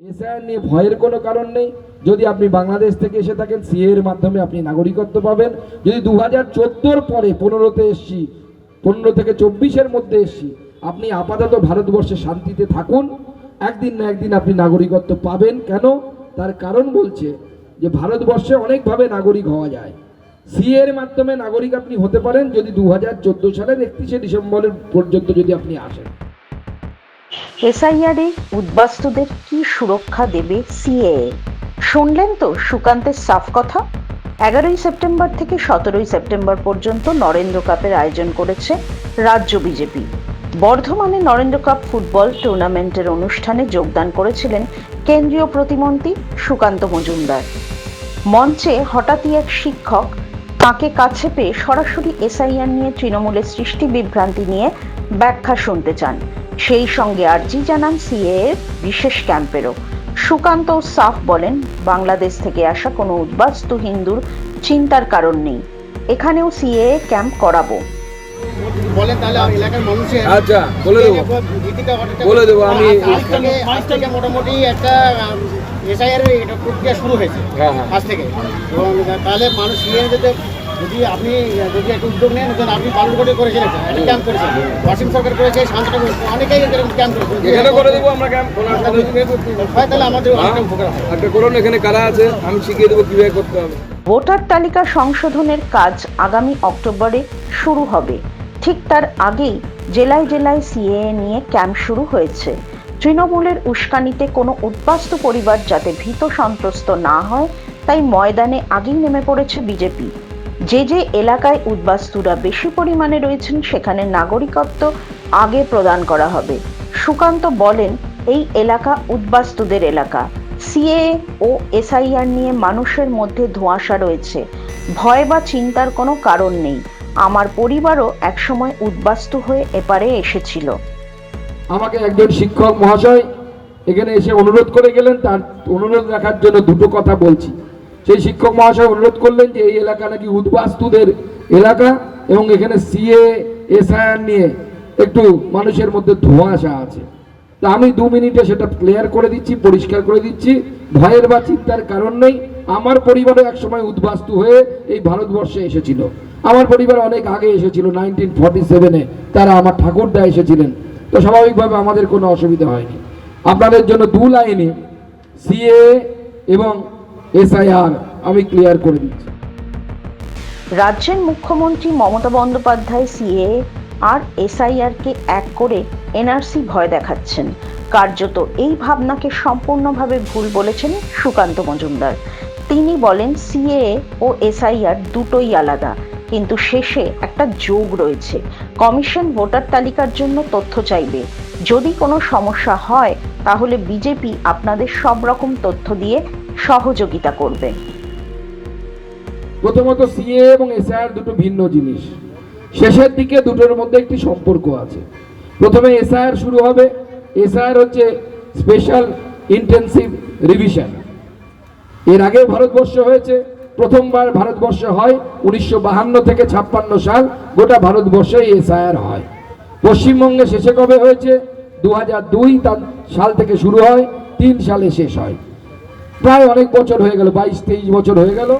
SIR নিয়ে ভয়ের কোনো কারণ নেই। যদি আপনি বাংলাদেশ থেকে এসে থাকেন সিএ এর মাধ্যমে আপনি নাগরিকত্ব পাবেন। যদি দু হাজার চোদ্দোর পরে পনেরোতে এসছি, পনেরো থেকে চব্বিশের মধ্যে এসছি, আপনি আপাতত ভারতবর্ষে শান্তিতে থাকুন। একদিন না একদিন আপনি নাগরিকত্ব পাবেন। কেন? তার কারণ বলছে যে ভারতবর্ষে অনেকভাবে নাগরিক হওয়া যায়। সিএ এর মাধ্যমে নাগরিক আপনি হতে পারেন যদি দু হাজার চোদ্দ সালের একত্রিশে ডিসেম্বরের পর্যন্ত যদি আপনি আসেন। এসআইআরে উদ্বাস্তুদের কি সুরক্ষা দেবে সিএএ? শুনলেন তো সুকান্তের সাফ কথা? এগারোই সেপ্টেম্বর থেকে সতেরোই সেপ্টেম্বর পর্যন্ত নরেন্দ্র কাপের আয়োজন করেছে রাজ্য বিজেপি। বর্ধমানে নরেন্দ্র কাপ ফুটবল টুর্নামেন্টের অনুষ্ঠানে যোগদান করেছিলেন কেন্দ্রীয় প্রতিমন্ত্রী সুকান্ত মজুমদার। মঞ্চে হঠাৎই এক শিক্ষক তাঁকে কাছে পেয়ে সরাসরি এসআইআর নিয়ে তৃণমূলের সৃষ্টি বিভ্রান্তি নিয়ে ব্যাখ্যা শুনতে চান। সেই সঙ্গে আর্জি জানান সিএ বিশেষ ক্যাম্পেরও। সুকান্ত সাফ বলেন বাংলাদেশ থেকে আসা কোনো উদ্বাস্তু হিন্দুর চিন্তার কারণ নেই। এখানেও সিএ ক্যাম্প করাবো। আচ্ছা বলে দেবো। বলে দেবো, আমি- আজ থেকে আজ থেকে মোটামুটি একটা এসআইআর প্রক্রিয়া শুরু হয়েছে। হ্যাঁ, হ্যাঁ। আজ থেকে। এবং তাহলে মানুষ নিয়ে যেতে যদি আপনি যদি একটা উদ্যোগ নেন তাহলে আপনি করেছেন একটা ক্যাম্প করেছেন। ওয়াসিম সরকার করেছে শান্তিটা করেছে অনেকেই এরকম ক্যাম্প করেছে। এখানে করে দেবো আমরা ক্যাম্প হয় তাহলে আমাদের অনেকটা উপকার হয় একটা করুন এখানে কারা আছে? আমি শিখিয়ে দেবো কীভাবে করতে হবে। ভোটার তালিকা সংশোধনের কাজ আগামী অক্টোবরে শুরু হবে। ঠিক তার আগেই জেলায় জেলায় সিএএ নিয়ে ক্যাম্প শুরু হয়েছে। তৃণমূলের উস্কানিতে কোনো উদ্বাস্তু পরিবার যাতে ভীত সন্ত্রস্ত না হয় তাই ময়দানে আগেই নেমে পড়েছে বিজেপি। যে যে এলাকায় উদ্বাস্তুরা বেশি পরিমাণে রয়েছেন, সেখানে নাগরিকত্ব আগে প্রদান করা হবে। সুকান্ত বলেন, এই এলাকা উদ্বাস্তুদের এলাকা। সিএ ও এসআইআর নিয়ে মানুষের মধ্যে ধোঁয়াশা রয়েছে। ভয় বা চিন্তার কোনো কারণ নেই। আমার পরিবারও একসময় উদ্বাস্তু হয়ে এপারে এসেছিল। আমাকে একজন শিক্ষক মহাশয় এখানে এসে অনুরোধ করে গেলেন, তার অনুরোধ রাখার জন্য দুটো কথা বলছি। সেই শিক্ষক মহাশয় অনুরোধ করলেন যে এই এলাকা নাকি উদ্বাস্তুদের এলাকা এবং এখানে সিএ, এসআইআর নিয়ে একটু মানুষের মধ্যে ধোঁয়াশা আছে। তা আমি দু মিনিটে সেটা ক্লিয়ার করে দিচ্ছি, পরিষ্কার করে দিচ্ছি। ভয়ের বা চিন্তার কারণ নেই। আমার পরিবারও একসময় উদ্বাস্তু হয়ে এই ভারতবর্ষে এসেছিল। আমার পরিবার অনেক আগে এসেছিল নাইনটিন ফর্টি সেভেনে তারা আমার ঠাকুরদা এসেছিলেন। তো স্বাভাবিকভাবে আমাদের কোনো অসুবিধা হয়নি। আপনাদের জন্য দু লাইনে সিএ এবং এসআইআর, আমি ক্লিয়ার করে দিচ্ছি। রাজ্যের মুখ্যমন্ত্রী মমতা বন্দ্যোপাধ্যায় সিএ আর এসআইআরকে এক করে এনআরসি ভয় দেখাচ্ছেন। কার্যত এই ভাবনাকে সম্পূর্ণভাবে ভুল বলেছেন সুকান্ত মজুমদার। তিনি বলেন, সিএ ও এসআইআর দুটোই আলাদা, কিন্তু শেষে একটা যোগ রয়েছে। কমিশন ভোটার তালিকার জন্য তথ্য চাইবে। যদি কোনো সমস্যা হয় তাহলে বিজেপি আপনাদের সব রকম তথ্য দিয়ে সহযোগিতা করবে। প্রথমত সিএ এবং এসআইআর দুটো ভিন্ন জিনিস। শেষের দিকে দুটোর মধ্যে একটি সম্পর্ক আছে। প্রথমে এসআইআর শুরু হবে। এসআইআর হচ্ছে স্পেশাল ইন্টেন্সিভ রিভিশন। এর আগে ভারতবর্ষ হয়েছে, প্রথমবার ভারতবর্ষে হয় উনিশশো বাহান্ন থেকে ছাপ্পান্ন সাল, গোটা ভারতবর্ষে এসআইআর হয়। পশ্চিমবঙ্গে শেষে কবে হয়েছে? দু হাজার দুই সাল থেকে শুরু হয়, তিন সালে শেষ হয়। প্রায় অনেক বছর হয়ে গেল, বাইশ তেইশ বছর হয়ে গেল।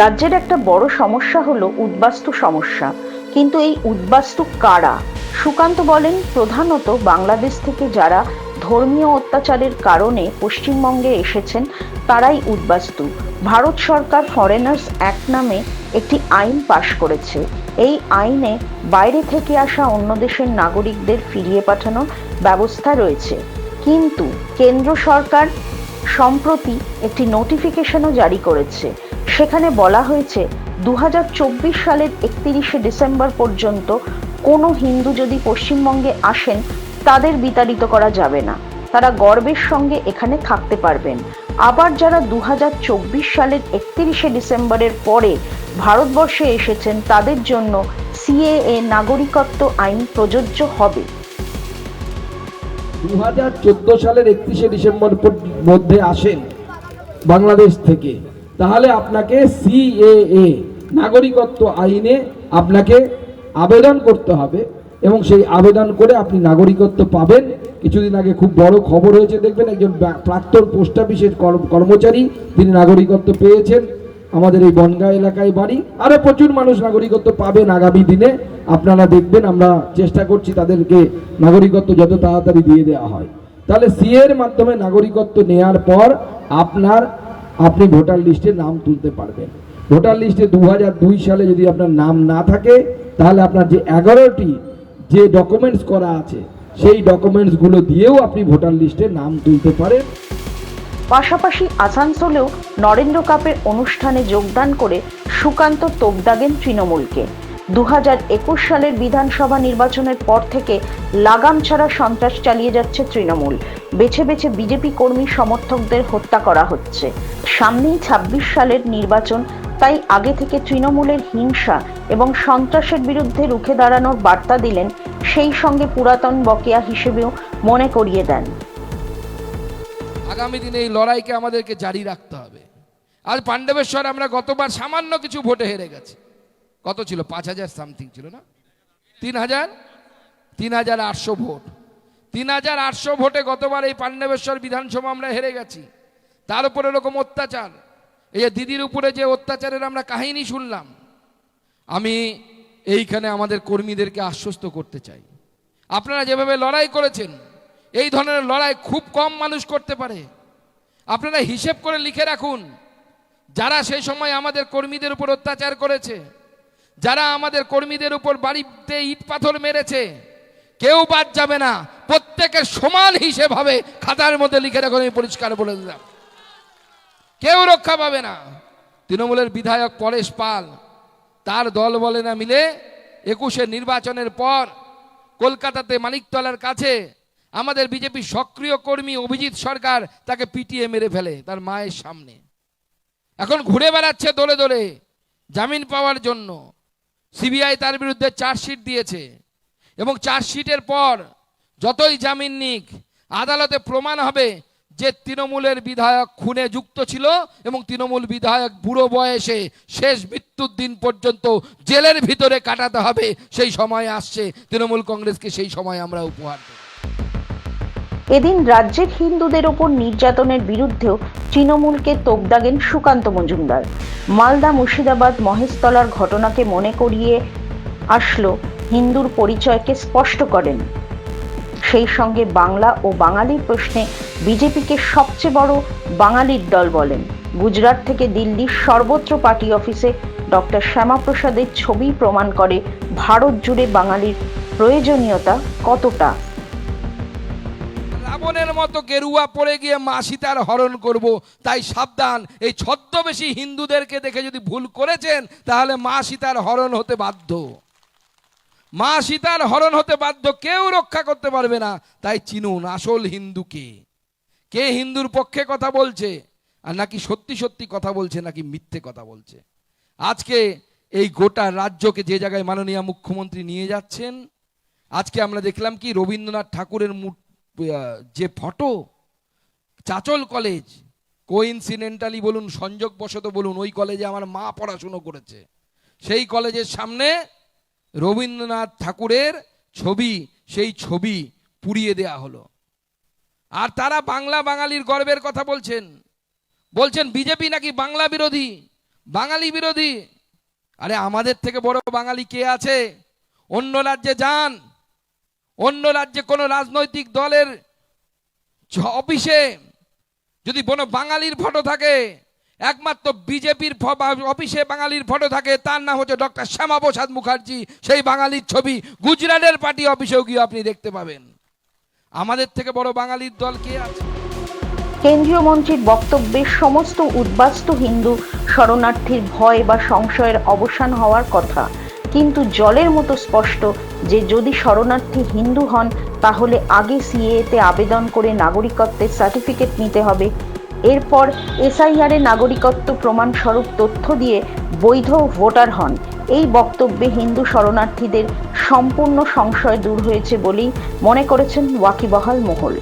রাজ্যের একটা বড় সমস্যা হলো উদ্বাস্তু সমস্যা। কিন্তু এই উদ্বাস্তু কারা? সুকান্ত বলেন, প্রধানত বাংলাদেশ থেকে যারা ধর্মীয় অত্যাচারের কারণে পশ্চিমবঙ্গে এসেছেন তারাই উদ্বাস্তু। ভারত সরকার ফরেনার্স অ্যাক্ট নামে একটি আইন পাশ করেছে। এই আইনে বাইরে থেকে আসা অন্য দেশের নাগরিকদের ফিরিয়ে পাঠানোর ব্যবস্থা রয়েছে। কিন্তু কেন্দ্র সরকার সম্প্রতি একটি নোটিফিকেশনও জারি করেছে। সেখানে বলা হয়েছে দু হাজার চব্বিশ সালের একত্রিশে ডিসেম্বর পর্যন্ত কোনো হিন্দু যদি পশ্চিমবঙ্গে আসেন তাদের বিতাড়িত করা যাবে না। তারা গর্বের সঙ্গে এখানে থাকতে পারবেন। আবার যারা দু হাজার চব্বিশ সালের একত্রিশে ডিসেম্বরের পরে ভারতবর্ষে এসেছেন, তাদের জন্য সিএএ নাগরিকত্ব আইন প্রযোজ্য হবে। দু হাজার চোদ্দ সালের একত্রিশে ডিসেম্বর মধ্যে আসেন বাংলাদেশ থেকে, তাহলে আপনাকে সিএএ, নাগরিকত্ব আইনে আপনাকে আবেদন করতে হবে। এবং সেই আবেদন করে আপনি নাগরিকত্ব পাবেন। কিছুদিন আগে খুব বড় খবর হয়েছে, দেখবেন একজন প্রাক্তন পোস্ট অফিসের কর্ম- কর্মচারী, তিনি নাগরিকত্ব পেয়েছেন। আমাদের এই বনগাঁ এলাকায় বাড়ি। আরও প্রচুর মানুষ নাগরিকত্ব পাবেন আগামী দিনে। আপনারা দেখবেন, আমরা চেষ্টা করছি তাদেরকে নাগরিকত্ব যত তাড়াতাড়ি দিয়ে দেওয়া হয়। তাহলে সিএর মাধ্যমে নাগরিকত্ব নেয়ার পর আপনার, আপনি ভোটার লিস্টে নাম তুলতে পারবেন। ভোটার লিস্টে দু সালে যদি আপনার নাম না থাকে, তাহলে আপনার যে এগারোটি যে ডকুমেন্টস করা আছে, সেই ডকুমেন্টসগুলো দিয়েও আপনি ভোটার লিস্টে নাম তুলতে পারেন। পাশাপাশি আসানসোলেও নরেন্দ্র কাপের অনুষ্ঠানে যোগদান করে সুকান্ত তোপ দাগেন তৃণমূলকে। দু সালের বিধানসভা নির্বাচনের পর থেকে লাগাম ছাড়া সন্ত্রাস চালিয়ে যাচ্ছে তৃণমূল। বেছে বেছে বিজেপি কর্মী সমর্থকদের হত্যা করা হচ্ছে। সামনেই ছাব্বিশ সালের নির্বাচন তাই আগে থেকে তৃণমূলের হিংসা এবং সন্ত্রাসের বিরুদ্ধে রুখে দাঁড়ানোর বার্তা দিলেন সেই সঙ্গে পুরাতন বকেয়া হিসেবেও মনে করিয়ে দেন। আগামী দিনে এই লড়াইকে আমাদেরকে জারি রাখতে হবে। আর পাণ্ডবেশ্বর, আমরা গতবার সামান্য কিছু ভোটে হেরে গেছি। কত ছিল? পাঁচ হাজার সামথিং ছিল না? তিন হাজার? তিন হাজার আটশো ভোট। তিন হাজার আটশো ভোটে গতবার এই পাণ্ডবেশ্বর বিধানসভা আমরা হেরে গেছি। তার উপরে এরকম অত্যাচার। এই যে দিদির উপরে যে অত্যাচারের আমরা কাহিনী শুনলাম, আমি এইখানে আমাদের কর্মীদেরকে আশ্বস্ত করতে চাই। আপনারা যেভাবে লড়াই করেছেন, এই ধরনের লড়াই খুব কম মানুষ করতে পারে। আপনারা হিসেব করে লিখে রাখুন, যারা সেই সময় আমাদের কর্মীদের উপর অত্যাচার করেছে, যারা আমাদের কর্মীদের উপর বাড়িতে ইট পাথর মেরেছে, কেউ বাদ যাবে না, প্রত্যেকের সমান হিসেব হবে। খাতার মধ্যে লিখে রাখুন, আমি পরিষ্কার বলে দিলাম। কেউ রক্ষা পাবে না। তৃণমূলের বিধায়ক পরেশ পাল, তার দল বলে না মিলে একুশের নির্বাচনের পর কলকাতাতে মানিকতলার কাছে আমাদের বিজেপি সক্রিয় কর্মী অভিজিৎ সরকার তাকে পিটিয়ে মেরে ফেলে তার মায়ের সামনে। এখন ঘুরে বেড়াচ্ছে দোলে দোলে জামিন পাওয়ার জন্য। সিবিআই তার বিরুদ্ধে চার্জশিট দিয়েছে এবং চার্জশিটের পর যতই জামিন নিক, আদালতে প্রমাণ হবে যে তৃণমূলের বিধায়ক খুনে যুক্ত ছিল এবং তৃণমূল বিধায়ক বুড়ো বয়সে শেষ মৃত্যুর দিন পর্যন্ত জেলের ভিতরে কাটাতে হবে, সেই সময় আসছে। তৃণমূল কংগ্রেসকে সেই সময় আমরা উপহার দেব। এদিন রাজ্যের হিন্দুদের ওপর নির্যাতনের বিরুদ্ধেও তৃণমূলকে তোপদাগেন সুকান্ত মজুমদার। মালদা মুর্শিদাবাদ মহেশতলার ঘটনাকে মনে করিয়ে আসলো হিন্দুর পরিচয়কে স্পষ্ট করেন সেই সঙ্গে বাংলা ও বাঙালির প্রশ্নে বিজেপিকে সবচেয়ে বড় বাঙালির দল বলেন। গুজরাট থেকে দিল্লির সর্বত্র পার্টি অফিসে ডক্টর শ্যামাপ্রসাদের ছবি প্রমাণ করে ভারত জুড়ে বাঙালির প্রয়োজনীয়তা কতটা। রাবণের মতো গেরুয়া পড়ে গিয়ে মা সীতার হরণ করব, তাই সাবধান। এই ছদ্মবেশী হিন্দুদেরকে দেখে যদি ভুল করেছেন, তাহলে মা সীতার হরণ হতে বাধ্য। মা সীতার হরণ হতে বাধ্য, কেউ রক্ষা করতে পারবে না। তাই চিনুন, আসল হিন্দুকে কে? হিন্দুর পক্ষে কথা বলছে? আর নাকি সত্যি সত্যি কথা বলছে, নাকি মিথ্যে কথা বলছে? আজকে এই গোটা রাজ্যকে যে জায়গায় মাননীয় মুখ্যমন্ত্রী নিয়ে যাচ্ছেন, আজকে আমরা দেখলাম কি রবীন্দ্রনাথ ঠাকুরের যে ফটো, চাচল কলেজ, কোইনসিডেন্টালি বলুন, সংযোগবশত বলুন, ওই কলেজে আমার মা পড়াশুনো করেছে। সেই কলেজের সামনে রবীন্দ্রনাথ ঠাকুরের ছবি, সেই ছবি পুড়িয়ে দেয়া হলো। আর তারা বাংলা বাঙালির গর্বের কথা বলছেন। বলছেন, বিজেপি নাকি বাংলা বিরোধী? বাঙালি বিরোধী? আরে, আমাদের থেকে বড় বাঙালি কে আছে? অন্য রাজ্যে যান। অন্য রাজ্যে কোনো রাজনৈতিক দলের অফিসে যদি কোনো বাঙালির ফটো থাকে একমাত্র বিজেপির অফিসে বাঙালির ফটো থাকে, তার নাম হচ্ছে ডক্টর শ্যামাপ্রসাদ মুখার্জি। সেই বাঙালির ছবি গুজরাটের পার্টি অফিসেও গিয়ে আপনি দেখতে পাবেন। আমাদের থেকে বড় বাঙালির দল কে আছে? কেন্দ্রীয় মন্ত্রীর বক্তব্যে সমস্ত উদ্বাস্তু হিন্দু শরণার্থীর ভয় বা সংশয়ের অবসান হওয়ার কথা। কিন্তু জলের মতো স্পষ্ট যে যদি শরণার্থী হিন্দু হন, তাহলে আগে সিএতে আবেদন করে নাগরিকত্বের সার্টিফিকেট নিতে হবে। এরপর এসআইআর নাগরিকত্ব প্রমাণস্বরূপ তথ্য দিয়ে বৈধ ভোটার হন এই বক্তব্যে হিন্দু শরণার্থীদের সম্পূর্ণ সংশয় দূর হয়েছে বলেই মনে করেছেন ওয়াকিবহাল মহল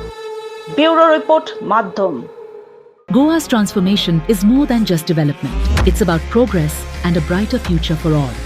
ব্যুরো রিপোর্ট, মাধ্যম Goa's transformation is more than just development. It's about progress and a brighter future for all.